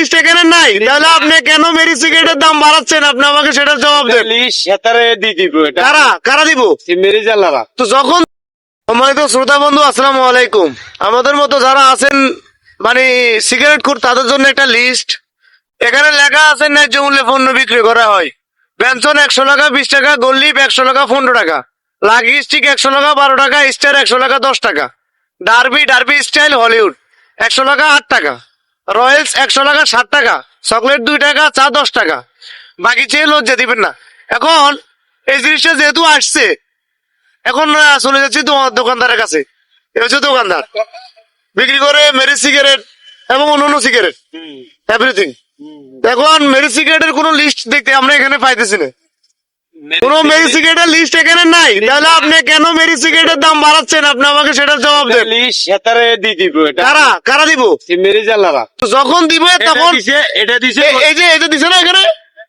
List এখানে নাই। তাহলে আপনি কেন মেরি সিগারেটের দাম বাড়াচ্ছেন? আপনি আমাকে সেটা জবাব দেন। লিশ হেতারে দি দিব এটা। কারা? কারা দিব? মেরে জালারা তো যখন সম্মানিত শ্রোতা বন্ধু আসসালামু আলাইকুম। আমাদের মতো যারা আছেন মানে সিগারেট খুর তাদের জন্য একটা লিস্ট। এখানে লেখা আছে ন্যায্য মূল্যে পণ্য বিক্রি করা হয়। পেনশন একশো টাকা বিশ টাকা গোল্লিপ একশো টাকা পনেরো টাকা। লাকি স্টিক একশো টাকা বারো টাকা স্টার একশো টাকা দশ টাকা। ডার্বি ডার্বি স্টাইল হলিউড একশো টাকা আট টাকা। রয়্যালস একশো টাকা ষাট টাকা চকলেট দুই টাকা চা দশ টাকা। বাকি চেয়ে লজ্জা দিবেন না। এখন এই জিনিসটা যেহেতু আসছে এখন চলে যাচ্ছি দো- দোকানদারের কাছে। এ হচ্ছে দোকানদার। বিক্রি করে মেরি সিগারেট এবং অন্যান্য সিগারেট। এভরিথিং এখন মেরি সিগারেটের কোনো লিস্ট দেখতে আমরা এখানে পাইতেছি না। কোনো মেরি সিগারেটের লিস্ট এখানে নাই। তাহলে আপনি কেন মেরি সিগারেটের দাম বাড়াচ্ছেন? আপনি আমাকে সেটা জবাব দেন। লিশ হেতারে দি দিব এটা কারা? কারা দিব? যখন দিবে তখন দিছে এটা দিছে এই যে এটা দিছে না এখানে?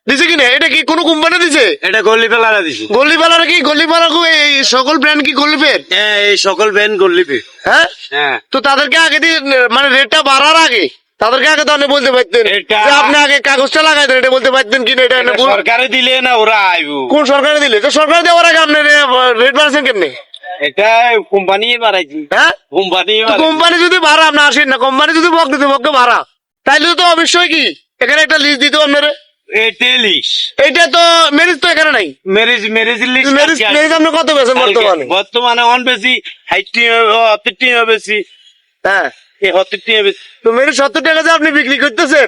দিছে কিনা? এটা কি কোনো কোম্পানি দিছে? এটা গল্লি ফেলারা দিছে। গল্লিপালার কি? গল্লিপালা এই সকল ব্র্যান্ড কি গল্লিপের হ্যাঁ এই সকল ব্র্যান্ড গল্লিপে হ্যাঁ? হ্যাঁ। তো তাদেরকে আগে দিয়ে মানে রেটটা বাড়ার আগে তাদেরকে আগে তো বলতে পারতেন যে আপনি আগে কাগজটা লাগাই দেন এটা বলতে পারতেন কিনা এটা। সরকারে দিলে না ওরা আইবো। কোন সরকারে দিলে? তো সরকার দেওয়ার আগে আপনি রেট বাড়াচ্ছেন কেমনি? এটা কোম্পানি বাড়াইছি। হ্যাঁ? কোম্পানি কোম্পানি যদি ভাড়া আপনি আসেন না কোম্পানি যদি বক দিতে বককে ভাড়া তাইলে তো অবশ্যই কি? এখানে একটা লিস্ট দিতে আপনার। এটা তো মেরিজ তো এখানে নাই। মেরেজ মেরেজ মেরিজ মেরিজ আপনি কত পেয়েছেন বর্তমানে? বর্তমানে অন বেশি হাইটি বেশি। হ্যাঁ। এই হত্তিটি তো মেরিজ সত্তর টাকা যে আপনি বিক্রি করতেছেন।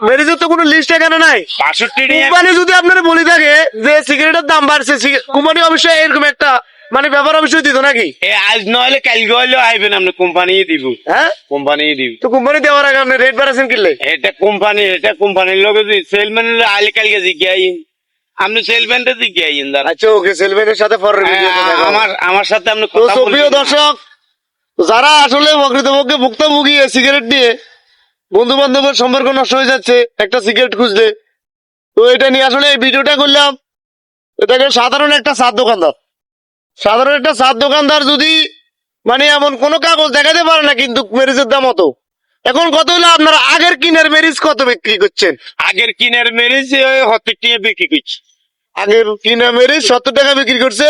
মেরিজের তো কোনো লিস্ট এখানে নাই। বাষট্টি কোম্পানি যদি আপনারা বলে থাকে যে সিগারেটের দাম বাড়ছে কোম্পানি অবশ্যই এরকম একটা মানে ব্যাপার অবশ্যই দিত নাকি? আজ নইলে কালকে হইলে আইবেন আপনি কোম্পানি দিব। হ্যাঁ? কোম্পানি দিব। তো কোম্পানি দেওয়ার আগে আপনি রেট বাড়াচ্ছেন কিনলে? এটা কোম্পানি এটা কোম্পানির লোক সেলম্যান আইলে কালকে আপনি সেলম্যানটা আচ্ছা ওকে সেলম্যানের সাথে হবে। আমার আমার সাথে আপনি কথা দর্শক যারা আসলে প্রকৃতপক্ষে ভুক্তভোগী সিগারেট নিয়ে বন্ধু বান্ধবের সম্পর্ক নষ্ট হয়ে যাচ্ছে একটা সিগারেট খুঁজলে। তো এটা নিয়ে আসলে এই ভিডিওটা করলাম। এটাকে সাধারণ একটা সাত দোকানদার। সাধারণ একটা সাত দোকানদার যদি মানে এমন কোনো কাগজ দেখাতে পারে না কিন্তু মেরিজের দাম অত। এখন কত হলো আপনারা আগের কিনের মেরিজ কত বিক্রি করছেন? আগের কিনের মেরিজ হত্তিটি বিক্রি করছে। আগের কিনা মেরিজ সত্তর টাকা বিক্রি করছে।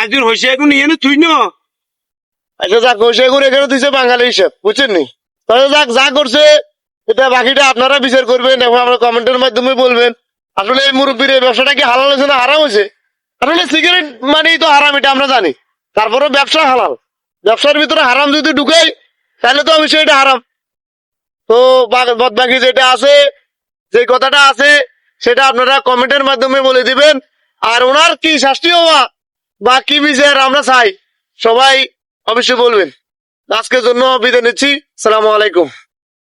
আজুর হয়েছে এখন ইয়ে তুই না। আচ্ছা দিছে বাঙালি তাহলে যাক, যা করছে, এটা বাকিটা আপনারা বিচার করবেন কমেন্টের মাধ্যমে বলবেন। এই ব্যবসাটা কি হালাল হয়েছে হয়েছে? মানেই তো এটা আমরা জানি। তারপরে ব্যবসা হালাল। ব্যবসার ভিতরে হারাম যদি ঢুকাই তাহলে তো অবশ্যই এটা হারাম। তো বাকি যেটা আছে যে কথাটা আছে, সেটা আপনারা কমেন্টের মাধ্যমে বলে দিবেন। আর ওনার কি শাস্তি হওয়া বা কি বিচার আমরা চাই, সবাই অবশ্যই বলবেন। আজকের জন্য বিদায় নিচ্ছি। সালামু আলাইকুম।